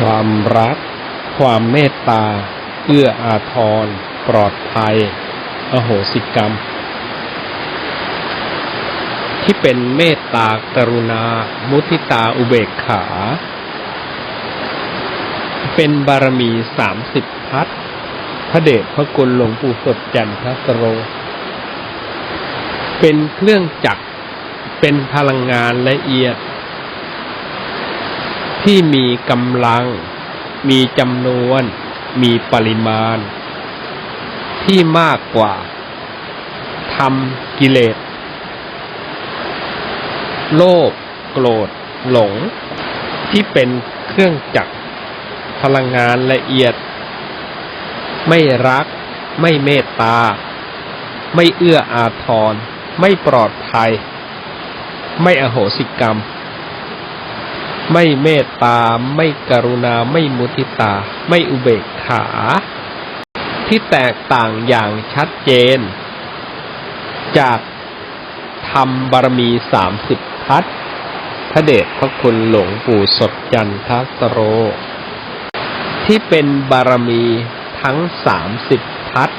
ความรัก ความเมตตา เอื้ออาทร ปลอดภัย อโหสิกรรม ที่เป็นเมตตากรุณา มุทิตาอุเบกขา เป็นบารมีสามสิบทัศน์พระเดชพระคุณหลวงปู่สดจันทสโร เป็นเครื่องจักร เป็นพลังงานละเอียด ที่มีกำลัง มีจำนวน มีปริมาณ ที่มากกว่าทำกิเลส โลภโกรธ หลง ที่เป็นเครื่องจักร พลังงานละเอียด ไม่รัก ไม่เมตตา ไม่เอื้ออาทร ไม่ปลอดภัย ไม่อโหสิกรรม ไม่เมตตา ไม่กรุณา ไม่มุทิตา ไม่อุเบกขา ที่แตกต่างอย่างชัดเจน จากธรรมบารมีสามสิบทัศพระเดชพระคุณหลวงปู่สดจันทสโร ที่เป็นบารมีทั้งสามสิบทัศ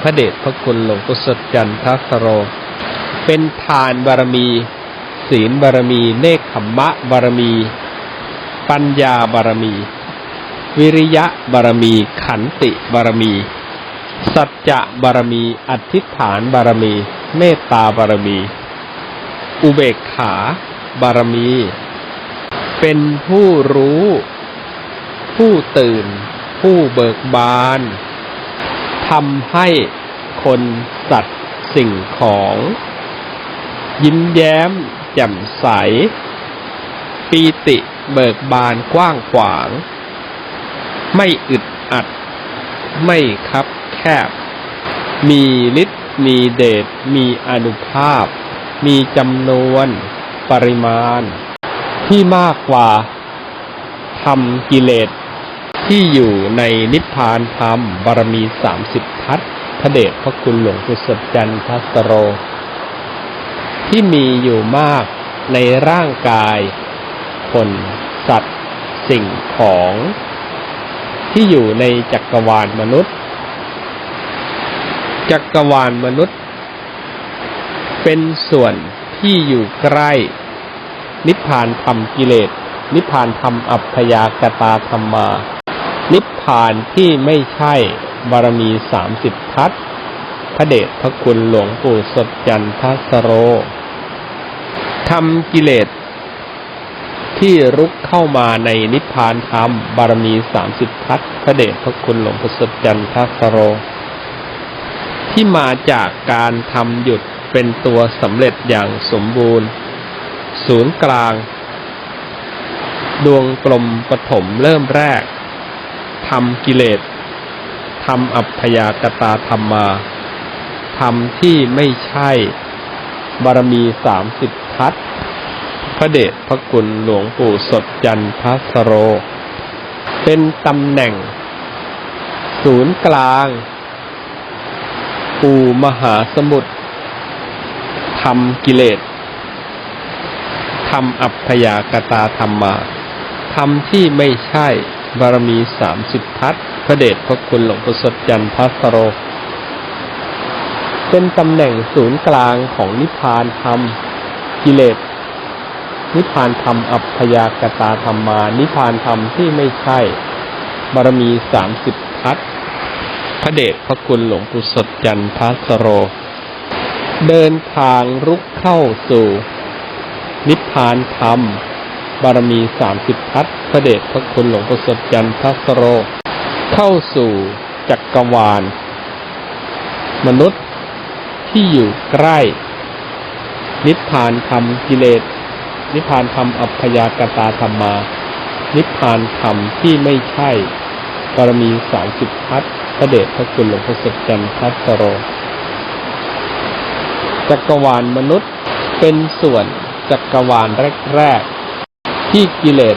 พระเดชพระคุณหลวงปู่สดจันทสโร เป็นทานบารมีศีลบารมี เนคขมมะบารมี ปัญญาบารมี วิริยะบารมี ขันติบารมี สัจจะบารมี อธิษฐานบารมี เมตตาบารมี อุเบกขาบารมี เป็นผู้รู้ ผู้ตื่น ผู้เบิกบานทำให้คนสัตว์สิ่งของ ยิ้มแย้มแจ่มใส ปีติ เบิกบานกว้างขวาง ไม่อึดอัด ไม่คับแคบ มีฤทธิ์มีเดชมีอนุภาพ มีจำนวนปริมาณ ที่มากกว่าทำกิเลสที่อยู่ในนิพพานธรรมบารมีสามสิบทัศพระเดชพระคุณหลวงปู่สดจันทัสโร ที่มีอยู่มากในร่างกาย คน สัตว์ สิ่งของ ที่อยู่ในจักรวาลมนุษย์ จักรวาลมนุษย์ เป็นส่วนที่อยู่ใกล้ นิพพานธรรมกิเลส นิพพานธรรมอัพพยากตาธรรมา นิพพานที่ไม่ใช่บารมีสามสิบทัศพระเดชพระคุณหลวงปู่สดจันทสโรทำกิเลส ที่รุกเข้ามาในนิพพานธรรม บารมีสามสิบทัศพระเดชพระคุณหลวงปู่สดจันทสโร ที่มาจากการทำหยุดเป็นตัวสำเร็จอย่างสมบูรณ์ ศูนย์กลาง ดวงกลมปฐมเริ่มแรกทำกิเลสทำอัพพยากตาธรรมาทำที่ไม่ใช่ บารมีสามสิบทัศน์ พระเดชพระคุณหลวงปู่สดจันทสโร เป็นตำแหน่ง ศูนย์กลาง ปู่มหาสมุทรทำกิเลสทำอัพพยากตาธรรมาทำที่ไม่ใช่บารมีสามสิบทัศพระเดชพระคุณหลวงปู่สดจันทสโร เป็นตำแหน่งศูนย์กลางของนิพพานธรรมกิเลส นิพพานธรรมอัพยากตาธรรมา นิพพานธรรมที่ไม่ใช่ บารมีสามสิบทัศน์พระเดชพระคุณหลวงปู่สดจันทัสโร เดินทางรุกเข้าสู่ นิพพานธรรม บารมีสามสิบทัศน์พระเดชพระคุณหลวงปู่สดจันทัสโร เข้าสู่จักรวาล มนุษย์ที่อยู่ใกล้ นิพพานธรรมกิเลส นิพพานธรรมอัพยากตาธรรมา นิพพานธรรมที่ไม่ใช่บารมีสามสิบทัศน์พระเดชพระคุณหลวงพ่อสดจันทัสโร จักรวาลมนุษย์เป็นส่วนจักรวาลแรกๆที่กิเลส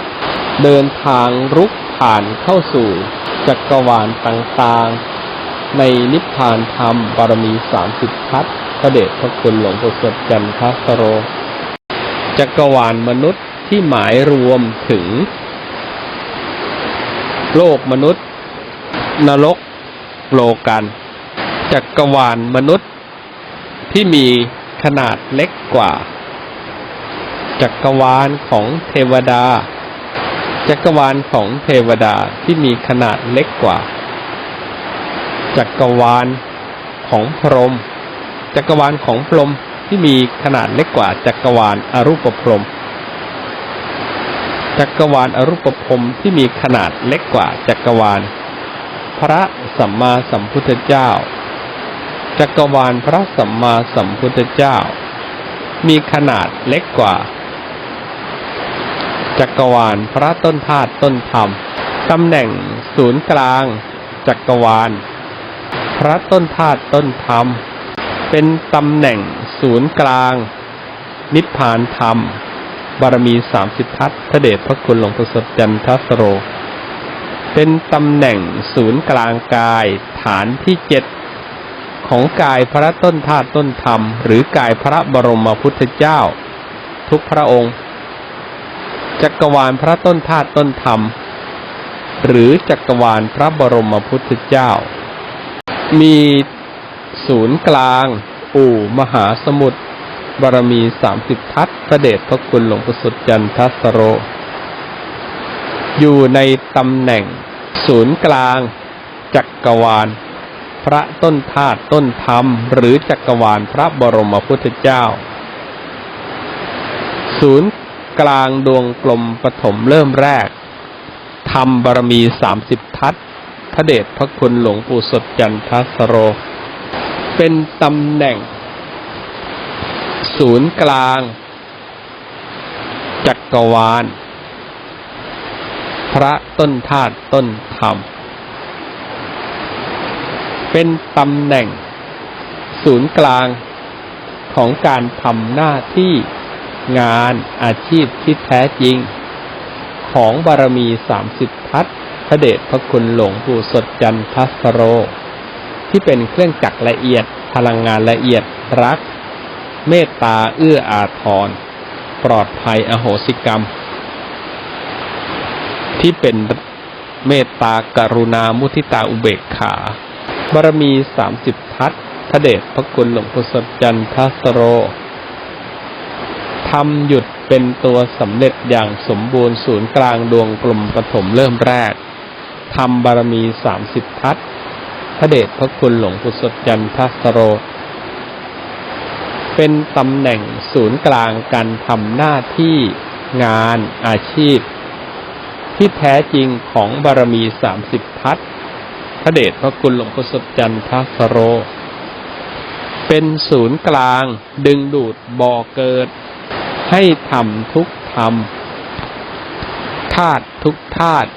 เดินทางรุกผ่านเข้าสู่จักรวาลต่างๆ ในนิพพานธรรมบารมีสามสิบทัศน์พระเดชพระคุณหลวงปู่สดจันทัสโร จักรวาลมนุษย์ที่หมายรวมถึง โลกมนุษย์ นรกโลกันจักรวาลมนุษย์ ที่มีขนาดเล็กกว่า จักรวาลของเทวดา จักรวาลของเทวดาที่มีขนาดเล็กกว่า จักรวาลของพรหมจักรวาลของพรหม ที่มีขนาดเล็กกว่าจักรวาลอรูปพรม จักรวาลอรูปพรมที่มีขนาดเล็กกว่าจักรวาล พระสัมมาสัมพุทธเจ้า จักรวาลพระสัมมาสัมพุทธเจ้า มีขนาดเล็กกว่า จักรวาลพระต้นธาตุต้นธรรมตำแหน่งศูนย์กลาง จักรวาล พระต้นธาตุต้นธรรม เป็นตำแหน่ง ศูนย์กลาง นิพพานธรรม บารมีสามสิบทัศพระเดชพระคุณหลวงปู่สดจันทสโร เป็นตำแหน่งศูนย์กลางกาย ฐานที่เจ็ดของกายพระต้นธาตุต้นธรรม หรือกายพระบรมพุทธเจ้า ทุกพระองค์ จักรวาลพระต้นธาตุต้นธรรม หรือจักรวาลพระบรมพุทธเจ้า มีศูนย์กลาง อู่มหาสมุทรบารมีสามสิบทัศพระเดชพระคุณหลวงปู่สุดจันทสโร อยู่ในตำแหน่งศูนย์กลางจักรวาล พระต้นธาตุต้นธรรม หรือจักรวาลพระบรมพุทธเจ้า ศูนย์กลางดวงกลมปฐมเริ่มแรกทำบารมีสามสิบทัศพระเดชพระคุณหลวงปู่สดจันทสโร เป็นตำแหน่ง ศูนย์กลาง จักรวาล พระต้นธาตุต้นธรรม เป็นตำแหน่ง ศูนย์กลางของการทำหน้าที่งานอาชีพที่แท้จริง ของบารมีสามสิบทัศพระเดชพระคุณหลวงปู่สดจันทสโร ที่เป็นเครื่องจักรละเอียด พลังงานละเอียด รัก เมตตาเอื้ออาทร ปลอดภัยอโหสิกรรม ที่เป็นเมตตากรุณามุทิตาอุเบกขา บารมีสามสิบทัศพระเดชพระคุณหลวงปู่สดจันทสโรทำหยุดเป็นตัวสำเร็จอย่างสมบูรณ์ศูนย์กลางดวงกลมปฐมเริ่มแรกทำบารมีสามสิบทัศ พระเดชพระคุณหลวงปู่สดจันทสโร เป็นตำแหน่งศูนย์กลางการทำหน้าที่งานอาชีพ ที่แท้จริงของบารมีสามสิบทัศพระเดชพระคุณหลวงปู่สดจันทสโร เป็นศูนย์กลางดึงดูดบ่อเกิด ให้ทำทุกทำธาตุทุกธาตุ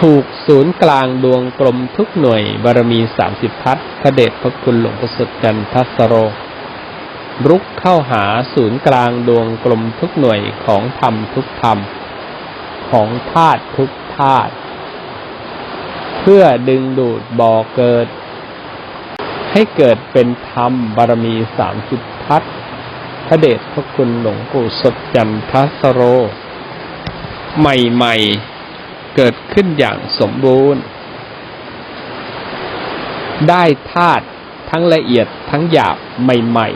ถูกศูนย์กลางดวงกลมทุกหน่วยบารมีสามสิบทัศพระเดชพระคุณหลวงปู่สดจันทัสโร รุกเข้าหาศูนย์กลางดวงกลมทุกหน่วยของธรรมทุกธรรม ของธาตุทุกธาตุเพื่อดึงดูดบ่อเกิด ให้เกิดเป็นธรรมบารมีสามสิบทัศพระเดชพระคุณหลวงปู่สดจันทสโร ใหม่ ๆ เกิดขึ้นอย่างสมบูรณ์ ได้ธาตุทั้งละเอียดทั้งหยาบใหม่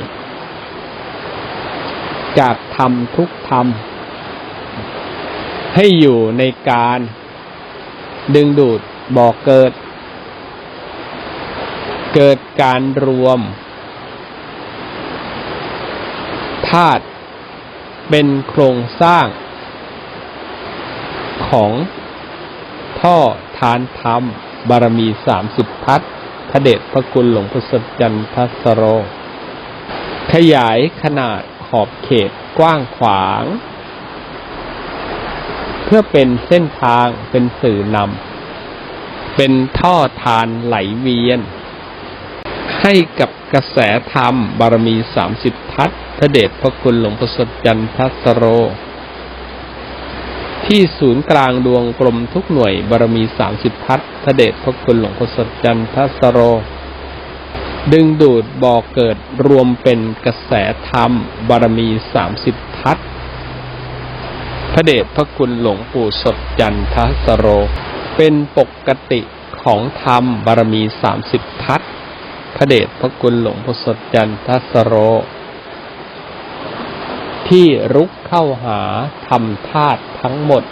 ๆ จากธรรมทุกธรรม ให้อยู่ในการ ดึงดูดบ่อเกิด เกิดการรวมธาตุเป็นโครงสร้างของ ท่อทานธรรม บารมีสามสิบทัศพระเดชพระคุณหลวงพุทธจันทสโร ขยายขนาดขอบเขตกว้างขวาง เพื่อเป็นเส้นทางเป็นสื่อนำเป็นท่อทานไหลเวียน ให้กับกระแสธรรม บารมีสามสิบทัศพระเดชพระคุณหลวงประสดจันทสโร ที่ศูนย์กลางดวงกลมทุกหน่วยบารมีสามสิบทัศพระเดชพระคุณหลวงประสดจันทสโร ดึงดูดบ่อเกิดรวมเป็นกระแสธรรมบารมีสามสิบทัศพระเดชพระคุณหลวงปู่สดจันทสโร เป็นปกติของธรรมบารมีสามสิบทัศพระเดชพระคุณหลวงพ่อสดจันทสโร ที่รุกเข้าหาธรรมธาตุ ทั้งหมด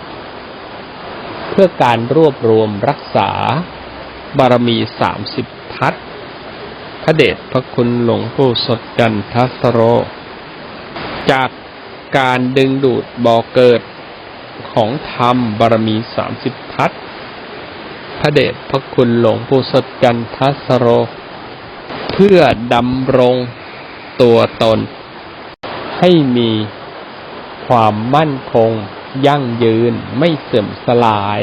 เพื่อการรวบรวมรักษา บารมีสามสิบทัศพระเดชพระคุณหลวงพ่สดจันทสโร จากการดึงดูดบ่อเกิดของธรรมบารมีสามสิบทัศพระเดชพระคุณหลวงปู่สดจันทสโร เพื่อดำรงตัวตนให้มีความมั่นคง ยั่งยืนไม่เสื่อมสลาย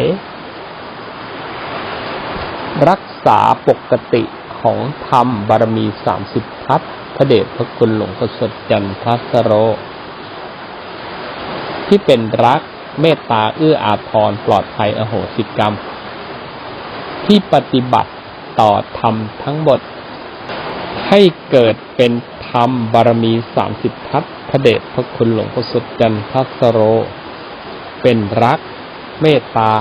รักษาปกติของธรรมบารมีสามสิบทัศพระเดชพระคุณหลวงปู่สดจันทสโร ที่เป็นรักเมตตาเอื้ออาทรปลอดภัยอโหสิกรรม ที่ปฏิบัติต่อธรรมทั้งหมด ให้เกิดเป็นธรรมบารมีสามสิบทัศพระเดชพระคุณหลวงพ่อสุดจันทสโร เป็นรัก เมตตา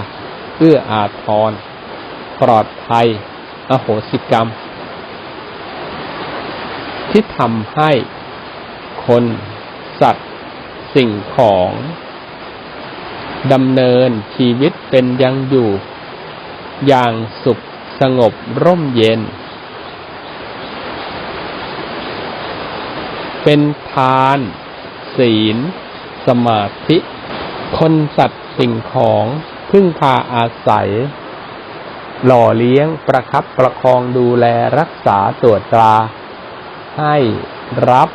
เอื้ออาทร ปลอดภัย อโหสิกรรม ที่ทำให้คน สัตว์ สิ่งของดำเนินชีวิตเป็นยังอยู่ อย่างสุขสงบร่มเย็น เป็นทาน ศีล สมาธิ คนสัตว์สิ่งของพึ่งพาอาศัย หล่อเลี้ยงประคับประคองดูแลรักษาตรวจตรา ให้รับ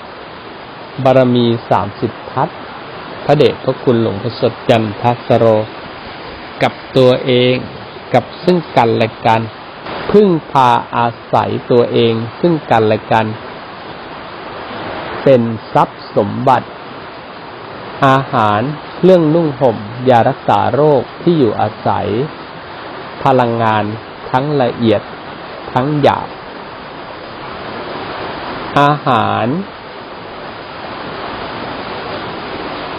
บารมีสามสิบทัศพระเดชพระคุณหลวงพ่อสดจันทัสโร กับตัวเองกับซึ่งกันและกัน พึ่งพาอาศัยตัวเองซึ่งกันและกัน เป็นทรัพย์สมบัติ อาหาร เครื่องนุ่งห่มยารักษาโรคที่อยู่อาศัย พลังงานทั้งละเอียดทั้งหยาบอาหาร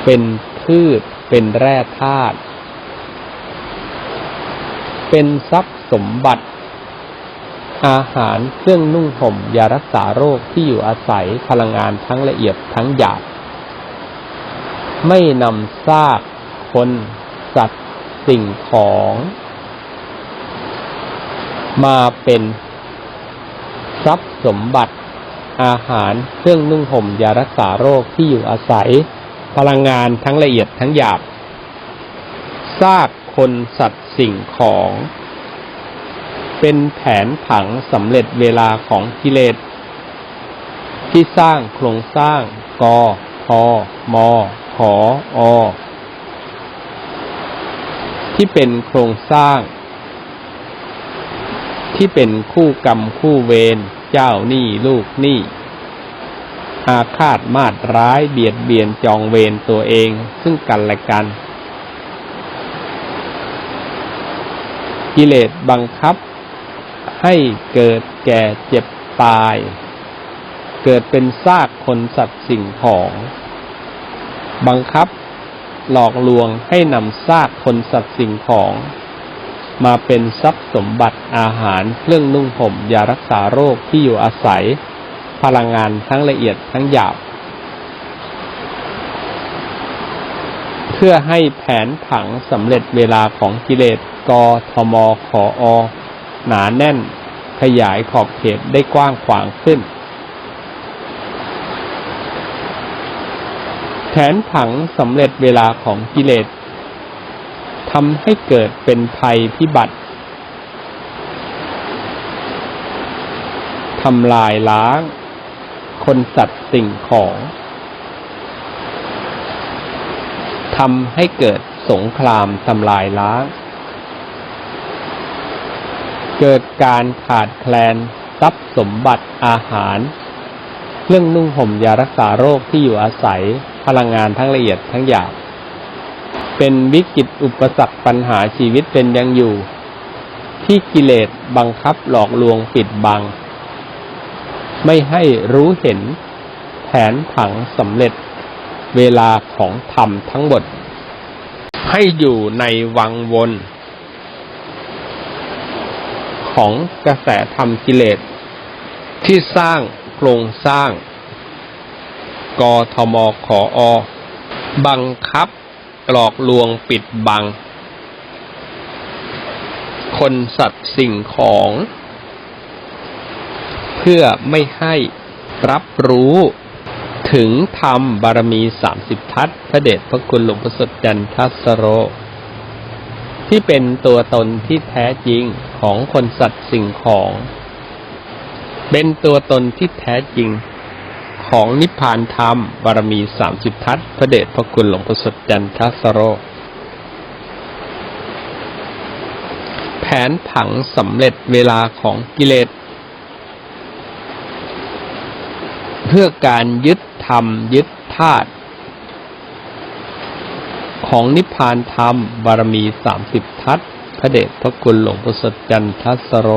เป็นพืช เป็นแร่ธาตุเป็นทรัพย์สมบัติ อาหารเครื่องนุ่งห่มยารักษาโรคที่อยู่อาศัยพลังงานทั้งละเอียดทั้งหยาบ ไม่นำซากคนสัตว์สิ่งของ มาเป็นทรัพย์สมบัติอาหารเครื่องนุ่งห่มยารักษาโรคที่อยู่อาศัย พลังงานทั้งละเอียดทั้งหยาบซากคนสัตว์สิ่งของ เป็นแผนผังสำเร็จเวลาของกิเลสที่สร้างโครงสร้างกอพอมอ ขออ ที่เป็นโครงสร้าง ที่เป็นคู่กรรมคู่เวรเจ้าหนี้ลูกหนี้อาฆาตมาดร้ายเบียดเบียนจองเวรตัวเองซึ่งกันและกัน กิเลสบังคับให้เกิดแก่เจ็บตาย เกิดเป็นซากคนสัตว์สิ่งของ บังคับหลอกลวงให้นำซากคนสัตว์สิ่งของ มาเป็นทรัพย์สมบัติอาหารเครื่องนุ่งห่มยารักษาโรคที่อยู่อาศัย พลังงานทั้งละเอียดทั้งหยาบ เพื่อให้แผนผังสำเร็จเวลาของกิเลสกทมขออ หนาแน่น ขยายขอบเขตได้กว้างขวางขึ้น แผนผังสำเร็จเวลาของกิเลสทำให้เกิดเป็นภัยพิบัติทำลายล้าง คนสัตว์สิ่งของทำให้เกิดสงครามทำลายล้าง เกิดการขาดแคลนทรัพย์สมบัติอาหาร เครื่องนุ่งห่มยารักษาโรคที่อยู่อาศัย พลังงานทั้งละเอียดทั้งหยาบเป็นวิกฤตอุปสรรคปัญหาชีวิตเป็นยังอยู่ ที่กิเลสบังคับหลอกลวงปิดบัง ไม่ให้รู้เห็นแผนผังสำเร็จเวลาของธรรมทั้งหมด ให้อยู่ในวังวน ของกระแสธรรมกิเลสที่สร้างโครงสร้าง กทมขออ บังคับหลอกลวงปิดบัง คนสัตว์สิ่งของ เพื่อไม่ให้รับรู้ถึงธรรมบารมีสามสิบทัศพระเดชพระคุณหลวงพ่อสดจันทัสโร ที่เป็นตัวตนที่แท้จริงของคนสัตว์สิ่งของ เป็นตัวตนที่แท้จริง ของนิพพานธรรม บารมีสามสิบทัศพระเดชพระคุณหลวงพ่อสดจันทัสโร แผนผังสำเร็จเวลาของกิเลส เพื่อการยึดธรรม ยึดธาตุของนิพพานธรรม บารมีสามสิบทัศพระเดชพระคุณหลวงพ่อสดจันทัสโร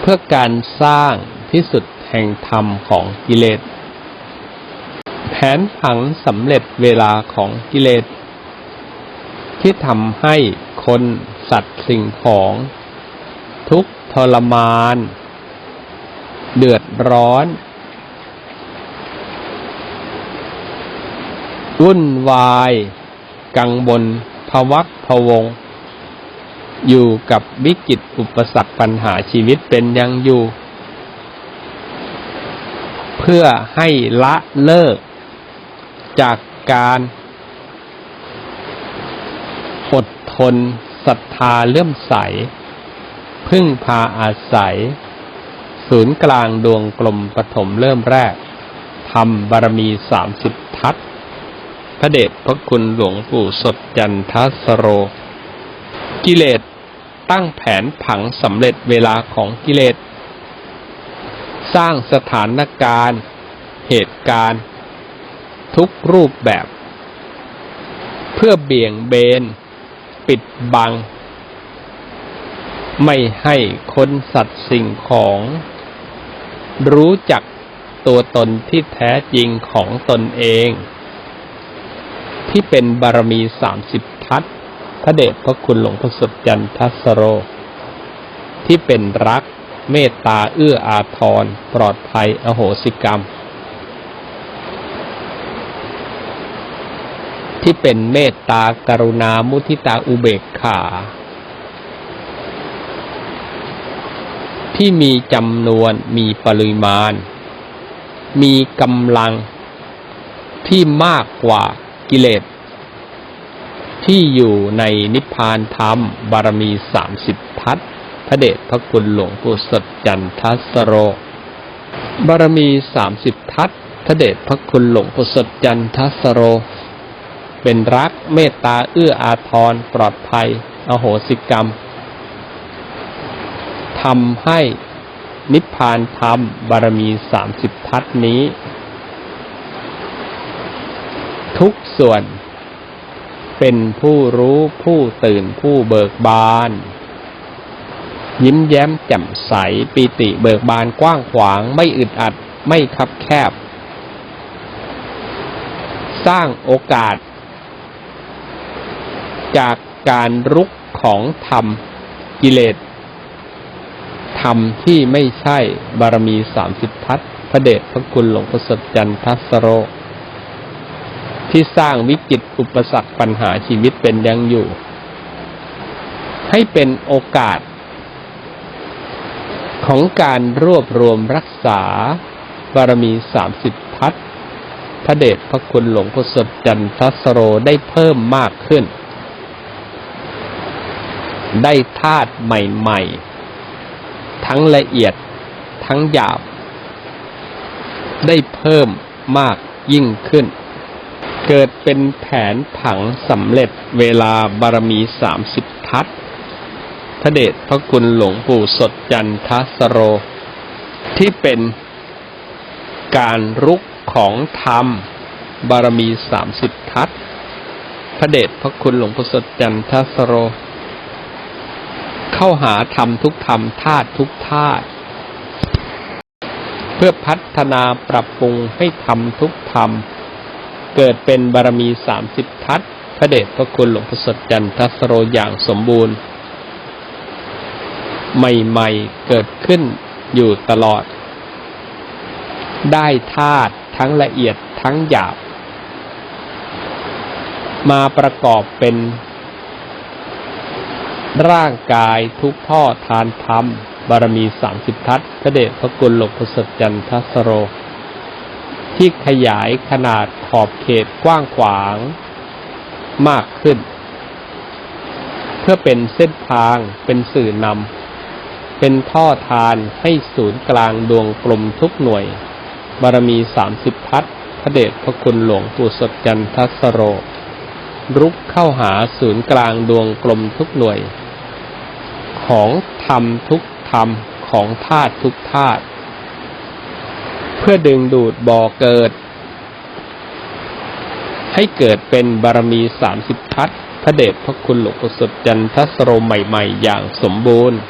เพื่อการสร้างที่สุด แห่งธรรมของกิเลส แผนผังสำเร็จเวลาของกิเลส ที่ทำให้คนสัตว์สิ่งของ ทุกทรมาน เดือดร้อน วุ่นวาย กังวลภวักพวง อยู่กับวิกฤตอุปสรรคปัญหาชีวิตเป็นยังอยู่ เพื่อให้ละเลิก จากการอดทนศรัทธาเลื่อมใส พึ่งพาอาศัย ศูนย์กลางดวงกลมปฐมเริ่มแรกทำบารมีสามสิบทัศพระเดชพระคุณหลวงปู่สดจันทสโร กิเลสตั้งแผนผังสำเร็จเวลาของกิเลส สร้างสถานการณ์ เหตุการณ์ ทุกรูปแบบ เพื่อเบี่ยงเบน ปิดบัง ไม่ให้คนสัตว์สิ่งของ รู้จักตัวตนที่แท้จริงของตนเอง ที่เป็นบารมีสามสิบทัศพระเดชพระคุณหลวงพ่อสดจันทัสโร ที่เป็นรัก เมตตาเอื้ออาทร ปลอดภัย อโหสิกรรม ที่เป็นเมตตากรุณามุทิตาอุเบกขา ที่มีจำนวนมีปริมาณ มีกำลังที่มากกว่ากิเลสที่อยู่ในนิพพานธรรมบารมีสามสิบทัศ พระเดชพระคุณหลวงปู่สดจันทัสโร บารมีสามสิบทัศพระเดชพระคุณหลวงปู่สดจันทัสโร เป็นรักเมตตาเอื้ออาทรปลอดภัย อโหสิกรรมทำให้นิพพานธรรมบารมีสามสิบทัศนี้ ทุกส่วนเป็นผู้รู้ผู้ตื่นผู้เบิกบาน ยิ้มแย้มแจ่มใสปีติเบิกบานกว้างขวาง ไม่อึดอัดไม่คับแคบ สร้างโอกาส จากการรุกของธรรมกิเลสธรรมที่ไม่ใช่บารมีสามสิบทัศพระเดชพระคุณหลวงพ่อสดจันทัสโร ที่สร้างวิกฤตอุปสรรคปัญหาชีวิตเป็นยังอยู่ ให้เป็นโอกาส ของการรวบรวมรักษา บารมีสามสิบทัศน์พระเดชพระคุณหลวงพ่อสดจันทัสโรได้เพิ่มมากขึ้น ได้ธาตุใหม่ๆ ทั้งละเอียดทั้งหยาบ ได้เพิ่มมากยิ่งขึ้น เกิดเป็นแผนผังสำเร็จเวลาบารมีสามสิบทัศน์ พระเดชพระคุณหลวงปู่สดจันทัสโร ที่เป็นการรุกของธรรม บารมีสามสิบทัศพระเดชพระคุณหลวงปู่สดจันทัสโร เข้าหาธรรมทุกธรรมธาตุทุกธาตุเพื่อพัฒนาปรับปรุงให้ธรรมทุกธรรม เกิดเป็นบารมีสามสิบทัศพระเดชพระคุณหลวงพ่สดจันทัสโรอย่างสมบูรณ์ ใหม่ๆ เกิดขึ้นอยู่ตลอด ได้ธาตุทั้งละเอียดทั้งหยาบ มาประกอบเป็น ร่างกายทุกท่อทานธรรม บารมีสามสิบทัศพระเดชพระคุณหลวงพุทธจันทสโร ที่ขยายขนาดขอบเขตกว้างขวาง มากขึ้น เพื่อเป็นเส้นทางเป็นสื่อนำ เป็นท่อทานให้ศูนย์กลางดวงกลมทุกหน่วย บารมีสามสิบทัศพระเดชพระคุณหลวงปู่สดจันทสโร รุกเข้าหาศูนย์กลางดวงกลมทุกหน่วย ของธรรมทุกธรรมของธาตุทุกธาตุเพื่อดึงดูดบ่อเกิด ให้เกิดเป็นบารมีสามสิบทัศพระเดชพระคุณหลวงปู่สดจันทสโรใหม่ ๆ อย่างสมบูรณ์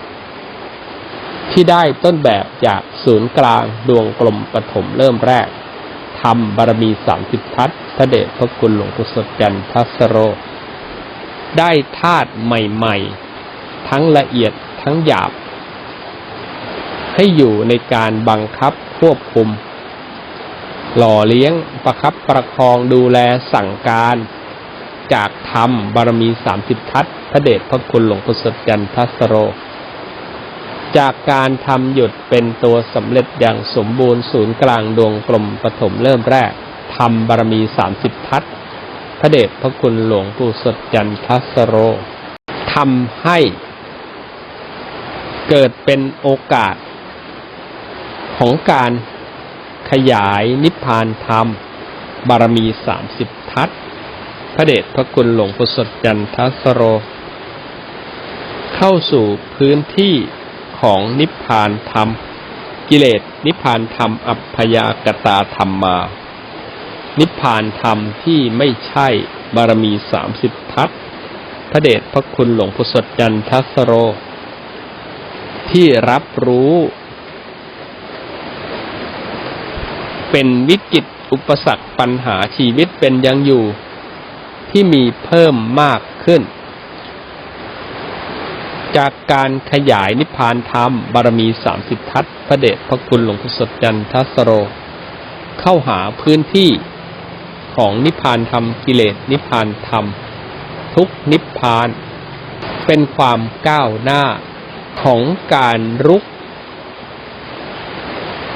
ที่ได้ต้นแบบจากศูนย์กลางดวงกลมปฐมเริ่มแรกทำบารมีสามสิบทัศพระเดชพระคุณหลวงปู่สดจันทสโร ได้ธาตุใหม่ๆ ทั้งละเอียดทั้งหยาบ ให้อยู่ในการบังคับควบคุม หล่อเลี้ยงประคับประคองดูแลสั่งการ จากธรรมบารมีสามสิบทัศพระเดชพระคุณหลวงปู่สดจันทสโร จากการทำหยุดเป็นตัวสำเร็จอย่างสมบูรณ์ศูนย์กลางดวงกลมปฐมเริ่มแรกทำบารมีสามสิบทัศพระเดชพระคุณหลวงปู่สดจันทสโรทำให้เกิดเป็นโอกาสของการขยายนิพพานธรรม บารมีสามสิบทัศพระเดชพระคุณหลวงปู่สดจันทสโร เข้าสู่พื้นที่ ของนิพพานธรรม กิเลสนิพพานธรรม อัพยากตาธรรมมา นิพพานธรรมที่ไม่ใช่บารมีสามสิบทัศพระเดชพระคุณหลวงปู่สดจันทัสโร ที่รับรู้ เป็นวิกฤตอุปสรรคปัญหาชีวิตเป็นยังอยู่ ที่มีเพิ่มมากขึ้น จากการขยายนิพพานธรรม บารมีสามสิบทัศพระเดชพระคุณหลวงพุทธสดจันทสโร เข้าหาพื้นที่ของนิพพานธรรมกิเลสนิพพานธรรม ทุกนิพพาน เป็นความก้าวหน้าของการรุก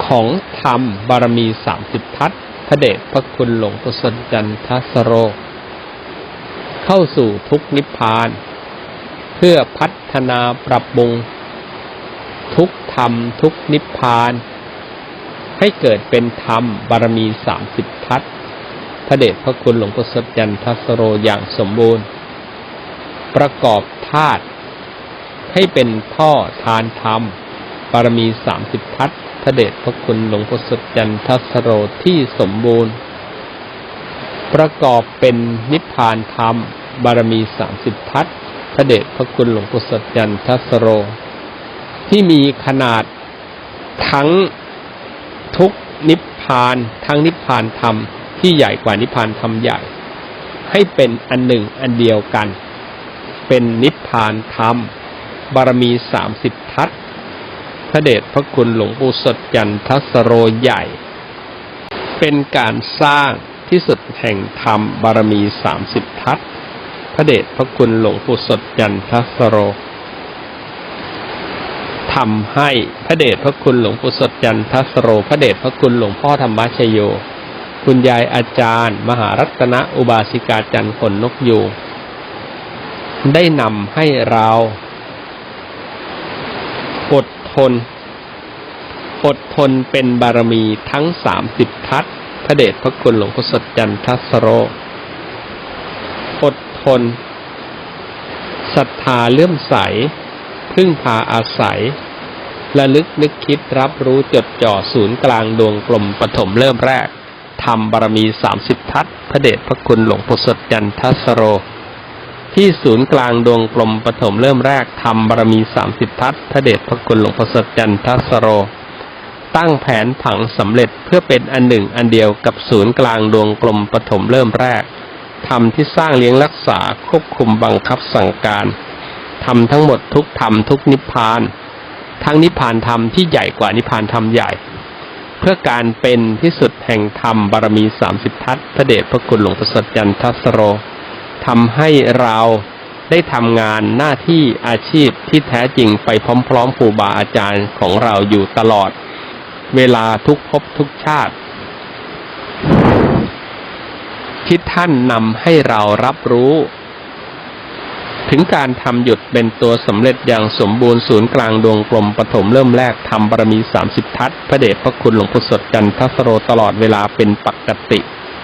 ของธรรมบารมีสามสิบทัศพระเดชพระคุณหลวงปู่สดจันทสโร เข้าสู่ทุกนิพพาน เพื่อพัฒนาปรับปรุง ทุกธรรมทุกนิพพาน ให้เกิดเป็นธรรมบารมีสามสิบทัศพระเดชพระคุณหลวงปู่สดจันทัสโรอย่างสมบูรณ์ ประกอบธาตุให้เป็นท่อทานธรรมบารมีสามสิบทัศพระเดชพระคุณหลวงปู่สดจันทัสโรที่สมบูรณ์ ประกอบเป็นนิพพานธรรมบารมีสามสิบทัศ พระเดชพระคุณหลวงปู่สดจันทัสโร ที่มีขนาดทั้งทุกนิพพานทั้งนิพพานธรรมที่ใหญ่กว่านิพพานธรรมใหญ่ ให้เป็นอันหนึ่งอันเดียวกัน เป็นนิพพานธรรม บารมีสามสิบทัศพระเดชพระคุณหลวงปู่สดจันทัสโรใหญ่ เป็นการสร้างที่สุดแห่งธรรมบารมีสามสิบทัศ พระเดชพระคุณหลวงปู่สดจันทสโรทำให้พระเดชพระคุณหลวงปู่สดจันทสโร พระเดชพระคุณหลวงพ่อธรรมชโย คุณยายอาจารย์ มหารัตนอุบาสิกาจันทร์ขนนกยูงได้นำให้เราอดทน อดทนเป็นบารมีทั้งสามสิบทัศพระเดชพระคุณหลวงพ่อสดจันทสโร อดทนศรัทธาเลื่อมใส พึ่งพาอาศัยระลึกนึกคิดรับรู้จดจ่อศูนย์กลางดวงกลมปฐมเริ่มแรกทำบารมีสามสิบทัศพระเดชพระคุณหลวงปู่สดจันทสโร ที่ศูนย์กลางดวงกลมปฐมเริ่มแรกทำบารมีสามสิบทัศพระเดชพระคุณหลวงพ่สดจันทสโร ตั้งแผนผังสำเร็จเพื่อเป็นอันหนึ่งอันเดียวกับศูนย์กลางดวงกลมปฐมเริ่มแรก ทำที่สร้างเลี้ยงรักษาควบคุมบังคับสั่งการทำทั้งหมดทุกธรรมทุกนิพพาน ทั้งนิพพานธรรมที่ใหญ่กว่านิพพานธรรมใหญ่ เพื่อการเป็นที่สุดแห่งธรรมบารมีสามสิบทัศพระเดชพระคุณหลวงประสริฐจันทัสโรทำให้เราได้ทำงานหน้าที่อาชีพที่แท้จริงไปพร้อมๆครูบาอาจารย์ของเราอยู่ตลอด เวลาทุกภพทุกชาติ ที่ท่านนำให้เรารับรู้ ถึงการทำหยุดเป็นตัวสำเร็จอย่างสมบูรณ์ศูนย์กลางดวงกลมปฐมเริ่มแรกทำบารมีสามสิบทัศพระเดชพระคุณหลวงพ่อสดจันทสโรตลอดเวลาเป็นปกติ